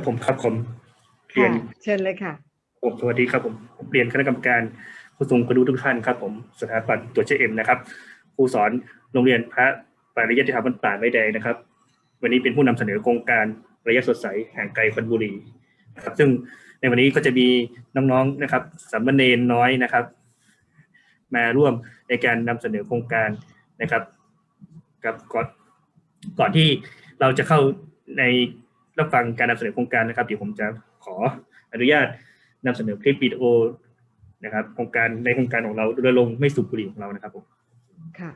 ครับผมครับผมเรียนค่ะเชิญเลยค่ะผมสวัสดีครับผมผมเรียนคณะกรรมการผู้ทรงคุณวุฒิทุกท่านครับผมสถาบันตัวเชเอ็มนะครับครูสอนโรงเรียนพระปริยัติธรรมบ้านป่าไม้แดงนะครับ วันนี้เป็นผู้นำเสนอโครงการระยะสดใสแห่งไกลคนบุรีนะครับ ซึ่งในวันนี้ก็จะมีน้องๆนะครับสามเณรน้อยนะครับ มาร่วมในการนำเสนอโครงการนะครับกับก่อนก่อนที่เราจะเข้าใน รับฟังการนำเสนอโครงการนะครับเดี๋ยวผมจะขออนุญาตนำเสนอคลิปวิดีโอนะครับโครงการในโครงการของเรารณรงไม่สูบบุหรี่ของเรานะครับผมค่ะ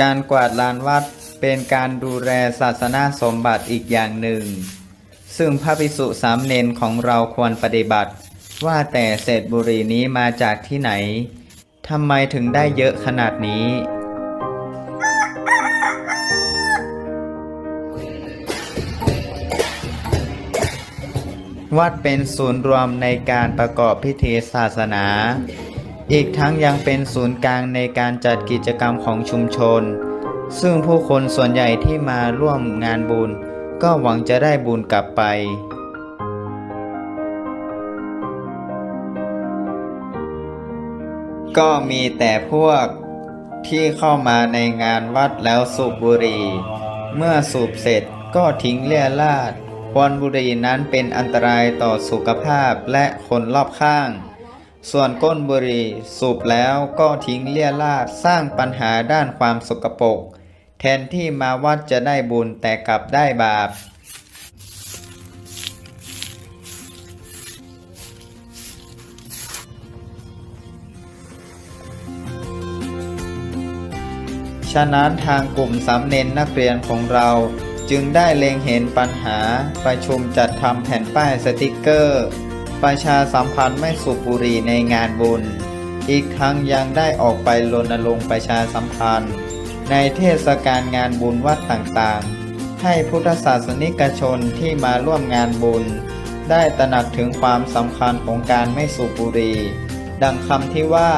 การกวาดลานวัดเป็นการดูแลศาสนาสมบัติอีกอย่างหนึ่ง ซึ่งพระภิกษุสามเณรของเราควรปฏิบัติ ว่าแต่เศษบุหรี่นี้มาจากที่ไหนทำไมถึงได้เยอะขนาดนี้ วัดเป็นศูนย์รวมในการประกอบพิธีศาสนา อีกทั้งยังเป็นศูนย์กลางในการจัดกิจกรรมของชุมชน ซึ่งผู้คนส่วนใหญ่ที่มาร่วมงานบุญ ก็หวังจะได้บุญกลับไป ก็มีแต่พวกที่เข้ามาในงานวัดแล้วสูบบุหรี่ เมื่อสูบเสร็จก็ทิ้งเลี่ยราดควันบุหรี่นั้นเป็นอันตรายต่อสุขภาพและคนรอบข้าง ส่วนก้นบุหรี่สูบแล้วก็ทิ้งเลี่ยราดสร้างปัญหาด้านความสกปรกแทนที่มาวัดจะได้บุญแต่กลับได้บาป ฉะนั้นทางกลุ่มสามเณรนักเรียนของเราจึงได้เล็งเห็นปัญหาประชุมจัดทำแผ่นป้ายสติกเกอร์ ประชาสัมพันธ์ไม่สูบบุหรี่ในงานบุญ อีกทั้งยังได้ออกไปรณรงค์ประชาสัมพันธ์ ในเทศกาลงานบุญวัดต่างๆ ให้พุทธศาสนิกชนที่มาร่วมงานบุญ ได้ตระหนักถึงความสำคัญของการไม่สูบบุหรี่ดังคำที่ว่า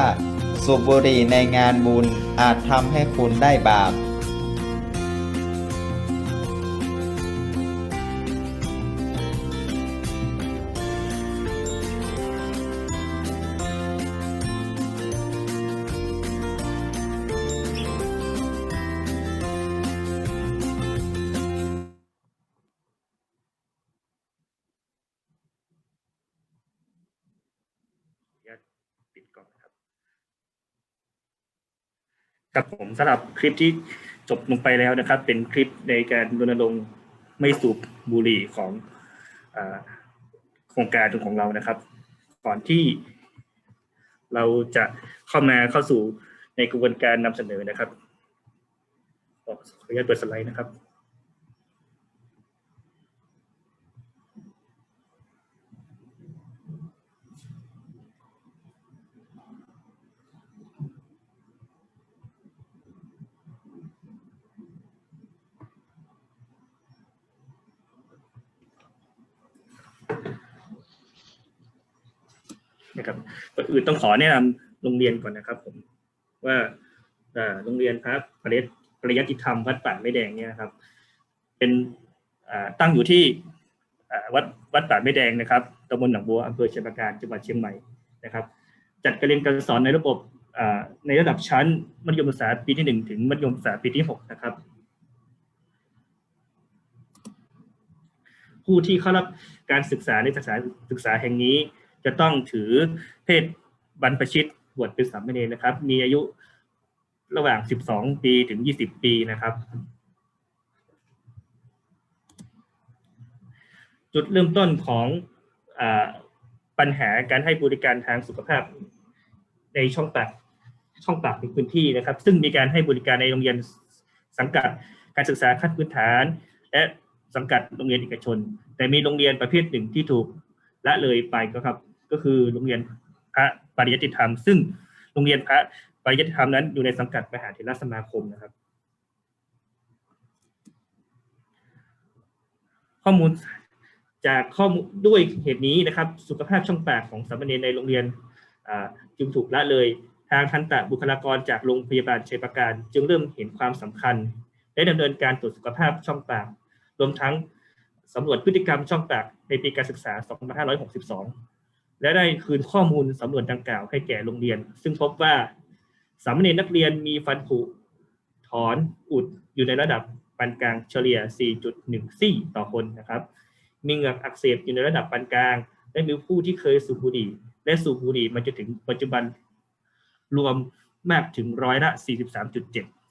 สูบบุหรี่ในงานบุญอาจทำให้คุณได้บาป กับผมสำหรับคลิปที่จบลงไปแล้วนะครับ เป็นคลิปในการรณรงค์ไม่สูบบุหรี่ของโครงการของเรานะครับ ก่อนที่เราจะเข้ามาเข้าสู่ในกระบวนการนำเสนอนะครับขออนุญาตเปิดสไลด์นะครับ นะครับก่อนอื่นต้องขอแนะนำโรงเรียนก่อนนะครับ ผมว่าโรงเรียนพระปริยปริยัติธรรมวัดป่าไม่แดงเนี่ยครับ เป็นตั้งอยู่ที่วัดวัดป่าไม่แดงนะครับตำบลหนองบัวอำเภอเชียงประการจังหวัดเชียงใหม่นะครับ จัดการเรียนการสอนในระบบในระดับชั้นมัธยมศึกษาปีที่หนึ่งถึงมัธยมศึกษาปีที่หกนะครับ ผู้ที่เข้ารับการศึกษาในสถานศึกษาแห่งนี้ จะต้องถือเพศบรรพชิตบวชเป็นสามเณรนะครับ มีอายุระหว่าง 12 ปีถึง 20 ปีนะครับ จุดเริ่มต้นของอปัญหาการให้บริการทางสุขภาพในช่องปากช่องปากในพื้นที่นะครับ ซึ่งมีการให้บริการในโรงเรียนสังกัดการศึกษาขั้นพื้นฐาน และสังกัดโรงเรียนเอกชน แต่มีโรงเรียนประเภทหนึ่งที่ถูกละเลยไปก็ครับ ก็คือโรงเรียนพระปริยติธรรม ซึ่งโรงเรียนพระปริยติธรรมนั้นอยู่ในสังกัดมหาเถรสมาคมนะครับ ข้อมูลจากข้อมูลด้วยเหตุนี้นะครับ สุขภาพช่องปากของสามเณรในโรงเรียนจึงถูกละเลยทางทันตะบุคลากรจากโรงพยาบาลชัยประการ จึงเริ่มเห็นความสำคัญและดำเนินการตรวจสุขภาพช่องปาก รวมทั้งสำรวจพฤติกรรมช่องปากในปีการศึกษา 2562 และได้คืนข้อมูลสำรวจดังกล่าวให้แก่โรงเรียน ซึ่งพบว่าสามเณรนักเรียนมีฟันผุถอนอุดอยู่ในระดับปานกลางเฉลี่ย 4.1 ซี่ต่อคนนะครับ มีเหงือกอักเสบอยู่ในระดับปานกลาง และมีผู้ที่เคยสูบบุหรี่ และสูบบุหรี่มาจนถึงปัจจุบันรวมมากถึงร้อยละ 43.7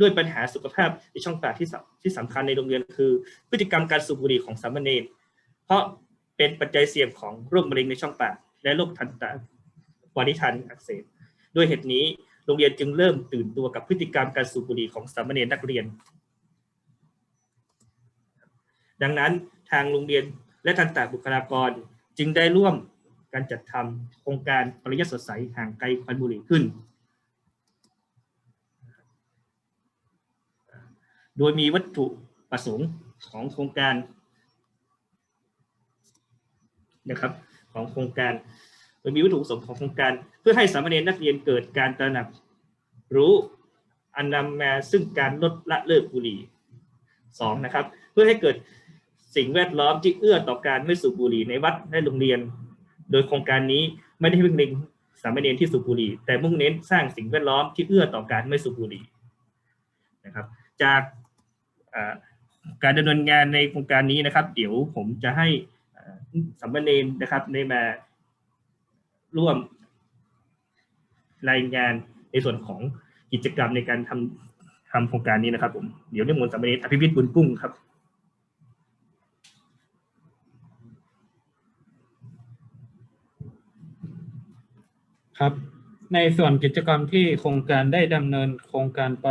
ด้วยปัญหาสุขภาพในช่องปากที่สำที่สำคัญในโรงเรียนคือ พฤติกรรมการสูบบุหรี่ของสามเณรเพราะเป็นปัจจัยเสี่ยงของโรคมะเร็งในช่องปาก และโรคทันตะวานิทันอักเสบด้วยเหตุนี้โรงเรียนจึงเริ่มตื่นตัวกับพฤติกรรมการสูบบุหรี่ของสามเณรนักเรียน ดังนั้นทางโรงเรียนและทันตะบุคลากรจึงได้ร่วมการจัดทำโครงการปริยัติสดใสห่างไกลควันบุหรี่ขึ้น โดยมีวัตถุประสงค์ของโครงการนะครับของโครงการโดยมีวัตถุประสงค์ของโครงการ เพื่อให้สามเณรนักเรียนเกิดการตระหนักรู้อันนำมาซึ่งการลดละเลิกบุหรี่สองนะครับ เพื่อให้เกิดสิ่งแวดล้อมที่เอื้อต่อการไม่สูบบุหรี่ในวัดและโรงเรียน โดยโครงการนี้ไม่ได้เพ่งเล็งสามเณรที่สูบบุหรี่ แต่มุ่งเน้นสร้างสิ่งแวดล้อมที่เอื้อต่อการไม่สูบบุหรี่นะครับ จาก การดำเนินงานในโครงการนี้นะครับ เดี๋ยวผมจะให้สามเณรนะครับได้มาร่วมรายงานในส่วนของกิจกรรมในการทำทำโครงการนี้นะครับ ผมเดี๋ยวนิมนต์สามเณรอภิวิทย์บุญกุ้งครับครับ ในส่วนกิจกรรมที่โครงการได้ดำเนินโครงการไป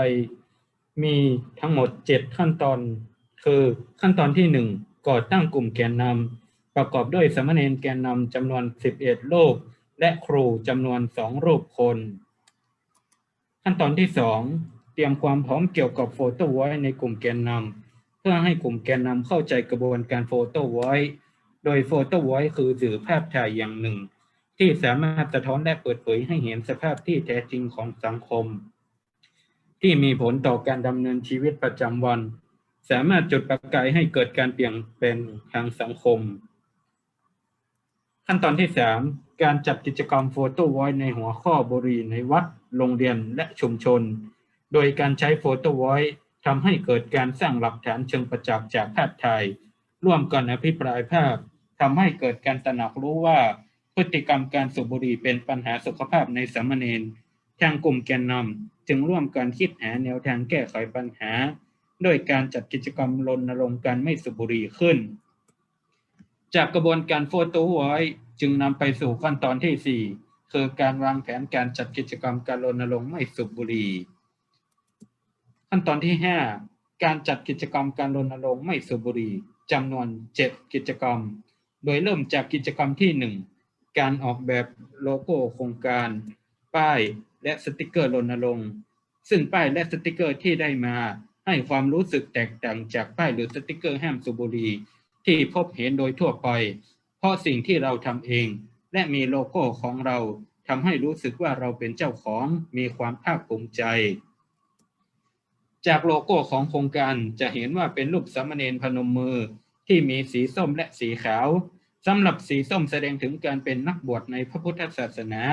มีทั้งหมด 7 ขั้นตอน คือขั้นตอนที่ 1 ก่อตั้งกลุ่มแกนนำประกอบด้วยสามเณรแกนนำจำนวน 11 รูป และครูจำนวน 2 รูปคน ขั้นตอนที่ 2 เตรียมความพร้อมเกี่ยวกับโฟโต้ไว้ในกลุ่มแกนนำเพื่อให้กลุ่มแกนนำเข้าใจกระบวนการโฟโต้ไว้โดยโฟโต้ไว้คือสื่อภาพถ่ายอย่างหนึ่ง ที่สามารถสะท้อนและเปิดเผยให้เห็นสภาพที่แท้จริงของสังคม ที่มีผลต่อการดำเนินชีวิตประจำวัน สามารถจุดประกายให้เกิดการเปลี่ยนแปลงทางสังคม ขั้นตอนที่3การจัดกิจกรรมโฟโต้ไว้ในหัวข้อบุรีในวัด โรงเรียนและชุมชน โดยการใช้โฟโต้ไว้ทำให้เกิดการสร้างหลักฐานเชิงประจักษ์จากภาพถ่ายร่วมกันอภิปรายภาพทำให้เกิดการตระหนักรู้ว่าพฤติกรรมการสูบบุหรี่เป็นปัญหาสุขภาพในสามเณรทางกลุ่มแกนนำ จึงร่วมกันคิดหาแนวทางแก้ไขปัญหา โดยการจัดกิจกรรมรณรงค์การไม่สูบบุหรี่ขึ้น จากกระบวนการโฟโต้ไวจึงนำไปสู่ขั้นตอนที่ 4 คือการวางแผนการจัดกิจกรรมการรณรงค์ไม่สูบบุหรี่ ขั้นตอนที่ 5 การจัดกิจกรรมการรณรงค์ไม่สูบบุหรี่จำนวน 7 กิจกรรม โดยเริ่มจากกิจกรรมที่ 1 การออกแบบโลโก้โครงการ ป้าย และสติกเกอร์รณรงค์ซึ่งป้ายและสติกเกอร์ที่ได้มา ให้ความรู้สึกแตกต่างจากป้ายหรือสติกเกอร์ห้ามสูบบุหรี่ที่พบเห็นโดยทั่วไป เพราะสิ่งที่เราทำเอง และมีโลโก้ของเราทำให้รู้สึกว่าเราเป็นเจ้าของมีความภาคภูมิใจ จากโลโก้ของโครงการจะเห็นว่าเป็นรูปสามเณรพนมมือที่มีสีส้มและสีขาวสำหรับสีส้มแสดงถึงการเป็นนักบวชในพระพุทธศาสนา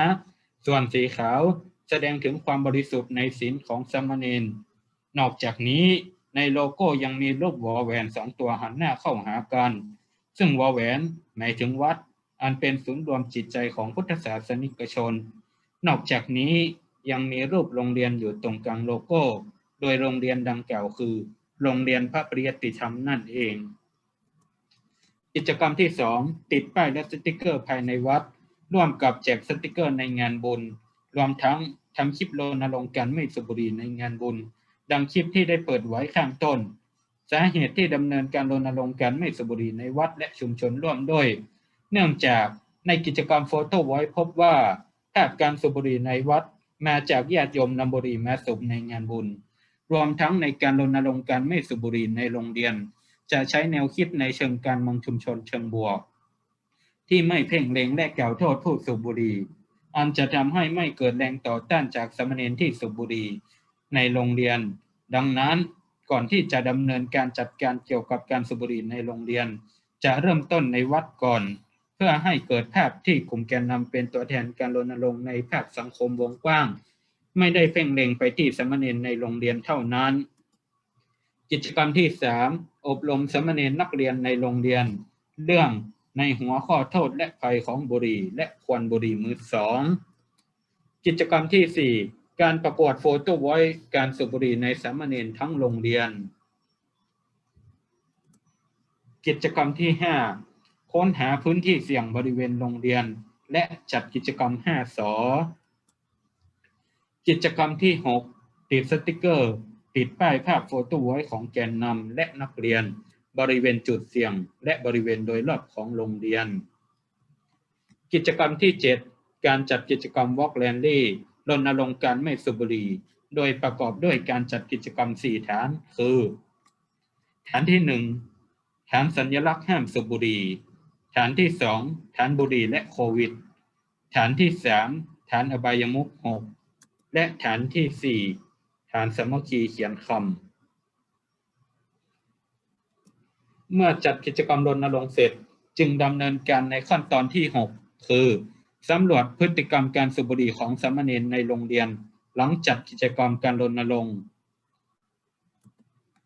ส่วนสีขาว แสดงถึงความบริสุทธิ์ในศีลของสมเณรนอกจากนี้ในโลโก้ยังมีรูปวอแหวนสองตัวหันหน้าเข้าหากัน ซึ่งวอแหวนหมายถึงวัด อันเป็นศูนย์รวมจิตใจของพุทธศาสนิกชน นอกจากนี้ยังมีรูปโรงเรียนอยู่ตรงกลางโลโก้ โดยโรงเรียนดังกล่าวคือ โรงเรียนพระปริยติธรรมนั่นเอง กิจกรรมที่สองติดป้ายและสติกเกอร์ภายในวัด ร่วมกับแจกสติกเกอร์ในงานบุญ รวมทั้งทำคลิปรณรงค์การไม่สูบบุหรี่ในงานบุญ ดังคลิปที่ได้เปิดไว้ข้างต้น สาเหตุที่ดำเนินการรณรงค์การไม่สูบบุหรี่ในวัดและชุมชนร่วมด้วย เนื่องจากในกิจกรรมโฟโต้ไว้พบว่าภาพการสูบบุหรี่ในวัดมาจากญาติโยมนำบุหรี่มาสูบในงานบุญ รวมทั้งในการรณรงค์การไม่สูบบุหรี่ในโรงเรียน จะใช้แนวคิดในเชิงการมองชุมชนเชิงบวก ที่ไม่เพ่งเล็งและกล่าวโทษผู้สูบบุหรี่ อันจะทำให้ไม่เกิดแรงต่อต้านจากสมเณรที่สูบบุหรี่ในโรงเรียน ดังนั้นก่อนที่จะดำเนินการจัดการเกี่ยวกับการสูบบุหรี่ในโรงเรียน จะเริ่มต้นในวัดก่อน เพื่อให้เกิดภาพที่กลุ่มแกนนำเป็นตัวแทนการรณรงค์ในภาคสังคมวงกว้าง ไม่ได้เพ่งเล็งไปที่สมเณรในโรงเรียนเท่านั้น กิจกรรมที่สามอบรมสมเณรนักเรียนในโรงเรียน เรื่อง ในหัวข้อโทษและภัยของบุหรี่และควันบุหรี่มือสองกิจกรรมที่สี่การประกวดโฟโต้ไว้การสูบบุหรี่ในสามเณรทั้งโรงเรียน กิจกรรมที่ห้าค้นหาพื้นที่เสี่ยงบริเวณโรงเรียน และจัดกิจกรรมห้าสอ กิจกรรมที่หกติดสติกเกอร์ ติดป้ายภาพโฟโต้ไว้ของแกนนำและนักเรียน บริเวณจุดเสี่ยง และบริเวณโดยรอบของโรงเรียน กิจกรรมที่ 7 การจัดกิจกรรมวอล์กแลนดี้รณรงค์การไม่สูบบุหรี่ โดยประกอบด้วยการจัดกิจกรรม 4 ฐาน คือ ฐานที่ 1 ฐานสัญลักษณ์ห้ามสูบบุหรี่ ฐานที่ 2 ฐานบุหรี่และโควิด ฐานที่ 3 ฐานอบายมุข6และฐานที่ 4 ฐานสมัคคีเขียนคำ เมื่อจัดกิจกรรมรณรงค์เสร็จ จึงดำเนินการในขั้นตอนที่ 6 คือสำรวจพฤติกรรมการสูบบุหรี่ของสามเณรในโรงเรียน หลังจัดกิจกรรมการรณรงค์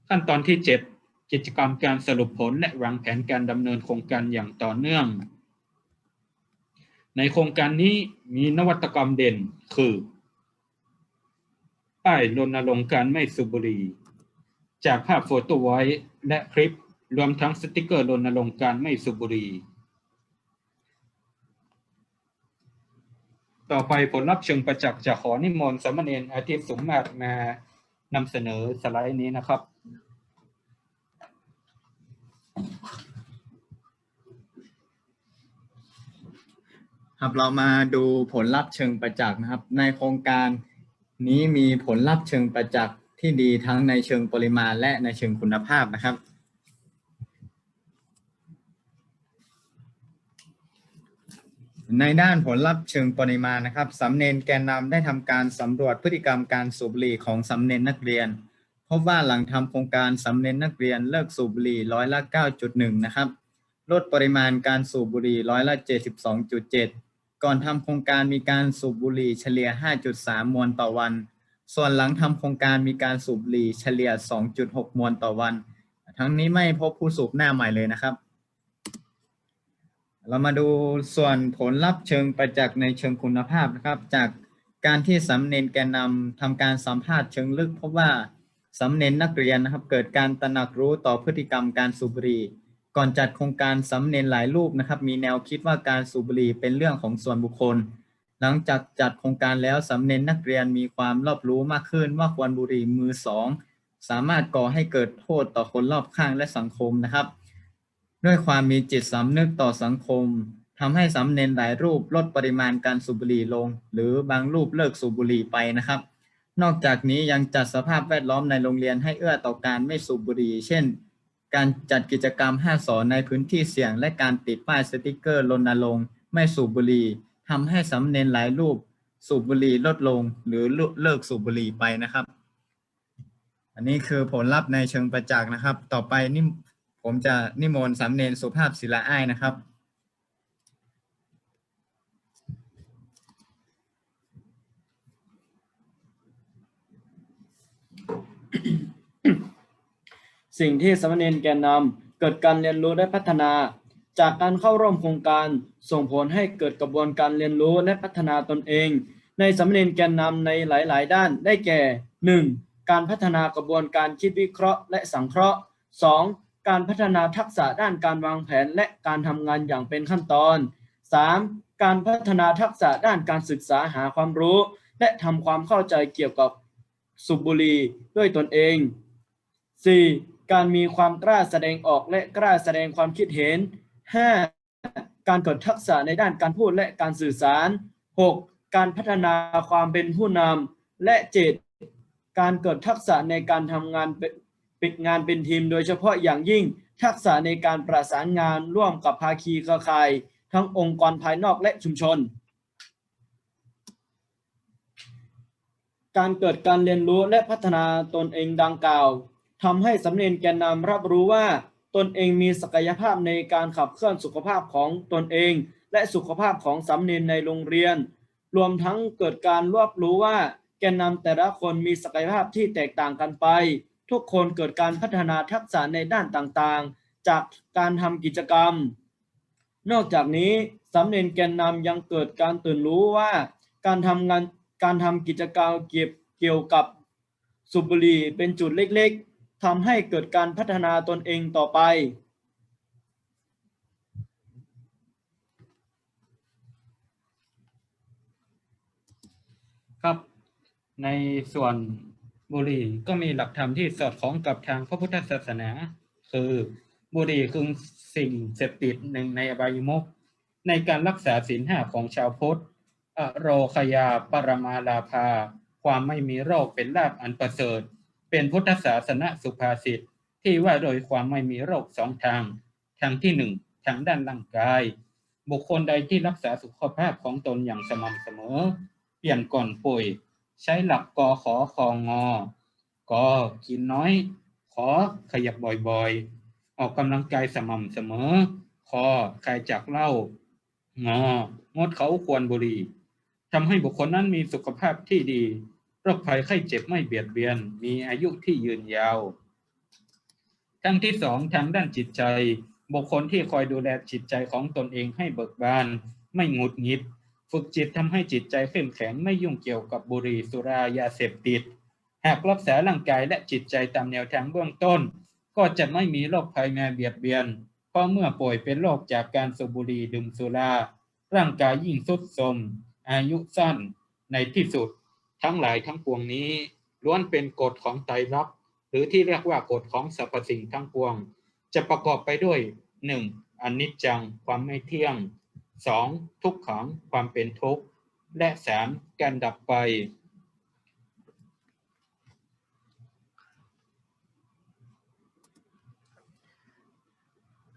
ขั้นตอนที่ 7 กิจกรรมการสรุปผลและวางแผนการดำเนินโครงการอย่างต่อเนื่อง ในโครงการนี้มีนวัตกรรมเด่นคือ ป้ายรณรงค์การไม่สูบบุหรี่ จากภาพโฟโต้ไว้และคลิป รวมทั้งสติกเกอร์รณรงค์การไม่สูบบุหรี่ต่อไปผลลัพธ์เชิงประจักษ์จะขอนิมนต์สามเณรอาทิตย์สมมาตรมานำเสนอสไลด์นี้นะครับ ครับเรามาดูผลลัพธ์เชิงประจักษ์นะครับ ในโครงการนี้มีผลลัพธ์เชิงประจักษ์ที่ดีทั้งในเชิงปริมาณและในเชิงคุณภาพนะครับ ในด้านผลลัพธ์เชิงปริมาณนะครับสำเนนแกนนำได้ทำการสำรวจพฤติกรรมการสูบบุหรี่ของสำเนนนักเรียนพบว่าหลังทำโครงการสำเนนนักเรียนเลิกสูบบุหรี่ร้อยละ9.1นะครับลดปริมาณการสูบบุหรี่ร้อยละ72.7 ก่อนทำโครงการมีการสูบบุหรี่เฉลี่ย 5.3 มวนต่อวัน ส่วนหลังทำโครงการมีการสูบบุหรี่เฉลี่ย 2.6 มวนต่อวัน ทั้งนี้ไม่พบผู้สูบหน้าใหม่เลยนะครับ เรามาดูส่วนผลลัพธ์เชิงประจักษ์ในเชิงคุณภาพนะครับ จากการที่สำเนนแกนนำทำการสัมภาษณ์เชิงลึกพบว่าสำเนนนักเรียนนะครับ เกิดการตระหนักรู้ต่อพฤติกรรมการสูบบุหรี่ ก่อนจัดโครงการสำเนนหลายรูปนะครับ มีแนวคิดว่าการสูบบุหรี่เป็นเรื่องของส่วนบุคคล หลังจากจัดโครงการแล้วสำเนนนักเรียนมีความรอบรู้มากขึ้นว่าควันบุหรี่มือสองสามารถก่อให้เกิดโทษต่อคนรอบข้างและสังคมนะครับ ด้วยความมีจิตสำนึกต่อสังคมทำให้สำเนนหลายรูปลดปริมาณการสูบบุหรี่ลง หรือบางรูปเลิกสูบบุหรี่ไปนะครับ นอกจากนี้ยังจัดสภาพแวดล้อมในโรงเรียนให้เอื้อต่อการไม่สูบบุหรี่ เช่น การจัดกิจกรรม5สอนในพื้นที่เสี่ยง และการติดป้ายสติกเกอร์รณรงค์ไม่สูบบุหรี่ทำให้สำเนนหลายรูปสูบบุหรี่ลดลง หรือเลิกสูบบุหรี่ไปนะครับ อันนี้คือผลลัพธ์ในเชิงประจักษ์นะครับ ต่อไปนี่ ผมจะนิมนต์สำเนนสุภาพศิลาอ้ายนะครับ สิ่งที่สามเณรแกนนำเกิดการเรียนรู้และพัฒนา จากการเข้าร่วมโครงการส่งผลให้เกิดกระบวนการเรียนรู้และพัฒนาตนเอง ในสามเณรแกนนำในหลาย ๆ ด้านได้แก่ 1. การพัฒนากระบวนการคิดวิเคราะห์และสังเคราะห์ 2. การพัฒนาทักษะด้านการวางแผนและการทำงานอย่างเป็นขั้นตอน 3. การพัฒนาทักษะด้านการศึกษาหาความรู้ และทำความเข้าใจเกี่ยวกับสูบบุหรี่ด้วยตนเอง 4. การมีความกล้าแสดงออกและกล้าแสดงความคิดเห็น 5. การเกิดทักษะในด้านการพูดและการสื่อสาร 6. การพัฒนาความเป็นผู้นำและ 7. การเกิดทักษะในการทำงาน ปิดงานเป็นทีมโดยเฉพาะอย่างยิ่งทักษะในการประสานงานร่วมกับภาคีเครือข่าย ทั้งองค์กรภายนอกและชุมชน การเกิดการเรียนรู้และพัฒนาตนเองดังกล่าวทำให้สำเร็จแกนนำรับรู้ว่า ตนเองมีศักยภาพในการขับเคลื่อนสุขภาพของตนเอง และสุขภาพของสำเนนในโรงเรียน รวมทั้งเกิดการรวบรู้ว่าแกนนำแต่ละคนมีศักยภาพที่แตกต่างกันไป ทุกคนเกิดการพัฒนาทักษะในด้านต่างๆ จากการทำกิจกรรม นอกจากนี้สำเร็จแกนนำยังเกิดการตื่นรู้ว่า การทำงานการทำกิจกรรมเกี่ยวเกี่ยวกับสูบบุหรี่เป็นจุดเล็กๆทำให้เกิดการพัฒนาตนเองต่อไป ครับในส่วน บุหรี่ก็มีหลักธรรมที่สอดคล้องกับทางพระพุทธศาสนา คือบุหรี่คือสิ่งเสพติดหนึ่งในอบายมุขในการรักษาศีลห้าของชาวพุทธอโรคยาปรมาลาภา ความไม่มีโรคเป็นลาภอันประเสริฐ เป็นพุทธศาสนสุภาษิตที่ว่าโดยความไม่มีโรคสองทาง ทางที่หนึ่งทางด้านร่างกาย บุคคลใดที่รักษาสุขภาพของตนอย่างสม่ำเสมอ เปลี่ยนก่อนป่วย ใช้หลักกอขอคองอกอกินน้อย ขอขยับบ่อยๆ ออกกำลังกายสม่ำเสมอ คอคลายจากเหล้างองดเขาควรบุหรี่ทำให้บุคคลนั้นมีสุขภาพที่ดีโรคภัยไข้เจ็บไม่เบียดเบียน มีอายุที่ยืนยาวทั้งที่สองทางด้านจิตใจ บุคคลที่คอยดูแลจิตใจของตนเองให้เบิกบาน ไม่หงุดหงิด ฝึกจิตทำให้จิตใจเข้มแข็งไม่ยุ่งเกี่ยวกับบุหรี่สุรายาเสพติด หากรักษาร่างกายและจิตใจตามแนวทางเบื้องต้น ก็จะไม่มีโรคภัยมาเบียดเบียน เพราะเมื่อป่วยเป็นโรคจากการสูบบุหรี่ดื่มสุรา ร่างกายยิ่งทรุดโทรมอายุสั้นในที่สุด ทั้งหลายทั้งปวงนี้ ล้วนเป็นกฎของไตรลักษณ์หรือที่เรียกว่ากฎของสรรพสิ่งทั้งปวง จะประกอบไปด้วย 1. อนิจจังความไม่เที่ยง 2. ทุกขังความเป็นทุกข์ และ 3. การดับไป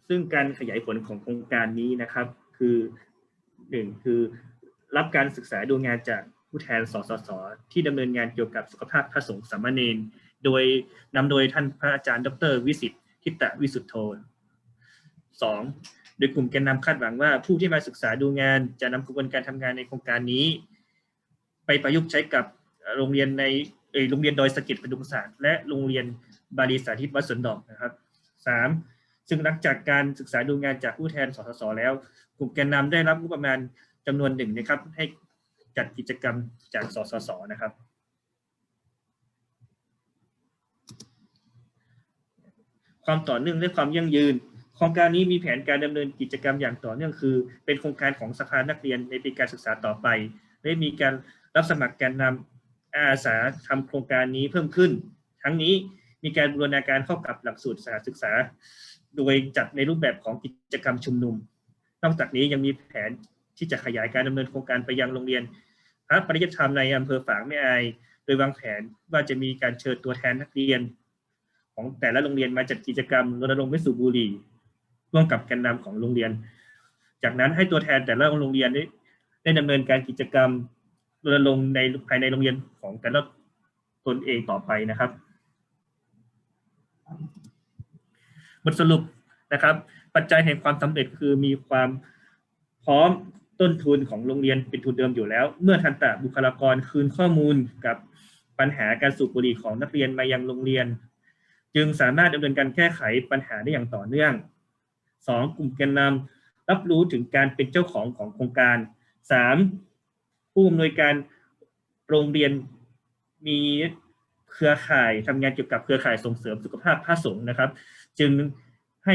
ซึ่งการขยายผลของโครงการนี้นะครับ คือหนึ่งคือรับการศึกษาดูงานจากผู้แทนสสส ที่ดำเนินงานเกี่ยวกับสุขภาพพระสงฆ์สามเณรโดยนำโดยท่านพระอาจารย์ ดร วิสิทธิ์ทิตะวิสุทธโธสอง โดยกลุ่มแกนนำคาดหวังว่าผู้ที่มาศึกษาดูงาน จะนำกระบวนการทำงานในโครงการนี้ ไปประยุกต์ใช้กับโรงเรียนในโรงเรียนดอยสะเก็ดประดุงศาสตร์และโรงเรียนบาลีสาธิตวัดสนดอกนะครับสามซึ่งหลังจากการศึกษาดูงานจากผู้แทนสสสแล้ว กลุ่มแกนนำได้รับงบประมาณจำนวนหนึ่งนะครับให้จัดกิจกรรมจากสสสนะครับความต่อเนื่องและความยั่งยืน ครงการนี้มีแผนการดำเนินกิจกรรมอย่างต่อเนื่องคือ เป็นโครงการของสภานักเรียนในปีการศึกษาต่อไปและมีการรับสมัครแกนนำอาสาทำโครงการนี้เพิ่มขึ้น ทั้งนี้มีการบูรณาการเข้ากับหลักสูตรสาศึกษา โดยจัดในรูปแบบของกิจกรรมชุมนุม นอกจากนี้ยังมีแผนที่จะขยายการดำเนินโครงการไปยังโรงเรียน พระปริยธรรมในอำเภอฝางแม่อาย โดยวางแผนว่าจะมีการเชิญตัวแทนนักเรียน ของแต่ละโรงเรียนมาจัดกิจกรรมรณรงค์ไม่สูบบุหรี่ ร่วมกับแกนนำของโรงเรียน จากนั้นให้ตัวแทนแต่ละโรงเรียนได้ได้ดำเนินการกิจกรรมรณรงค์ในภายในโรงเรียนของแต่ละตนเองต่อไปนะครับ บทสรุปนะครับ ปัจจัยแห่งความสำเร็จคือมีความพร้อมต้นทุนของโรงเรียนเป็นทุนเดิมอยู่แล้ว เมื่อทันตะบุคลากรคืนข้อมูลกับปัญหาการสูบบุหรี่ของนักเรียนมายังโรงเรียน จึงสามารถดำเนินการแก้ไขปัญหาได้อย่างต่อเนื่อง 2. กลุ่มแกนนำรับรู้ถึงการเป็นเจ้าของของโครงการ 3. ผู้อำนวยการโรงเรียนมีเครือข่ายทำงานเกี่ยวกับเครือข่ายส่งเสริมสุขภาพพระสงฆ์นะครับ จึงให้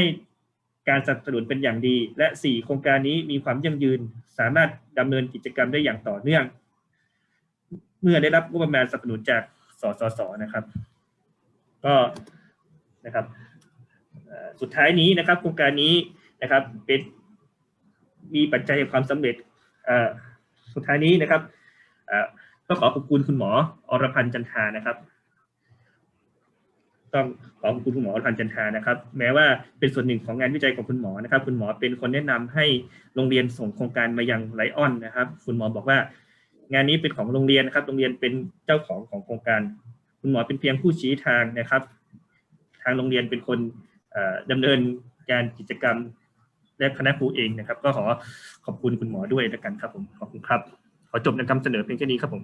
การสนับสนุนเป็นอย่างดี และสี่โครงการนี้มีความยั่งยืน สามารถดำเนินกิจกรรมได้อย่างต่อเนื่อง เมื่อได้รับงบประมาณสนับสนุนจากสสสนะครับ ก็นะครับ สุดท้ายนี้นะครับโครงการนี้นะครับเป็นมีปัจจัยแห่งความสำเร็จสุดท้ายนี้นะครับก็ขอขอบคุณคุณหมออรพันธ์จันทานะครับต้องขอขอบคุณคุณหมออรพันธ์จันทานะครับ แม้ว่าเป็นส่วนหนึ่งของงานวิจัยของคุณหมอนะครับ คุณหมอเป็นคนแนะนำให้โรงเรียนส่งโครงการมายังไลออนนะครับ คุณหมอบอกว่างานนี้เป็นของโรงเรียนนะครับ โรงเรียนเป็นเจ้าของของโครงการ คุณหมอเป็นเพียงผู้ชี้ทางนะครับ ทางโรงเรียนเป็นคน ดำเนินการกิจกรรมและคณะครูเองนะครับ ก็ขอขอบคุณคุณหมอด้วยแล้วกันครับผมขอบคุณครับ ขอจบในคำเสนอเพียงแค่นี้ครับผม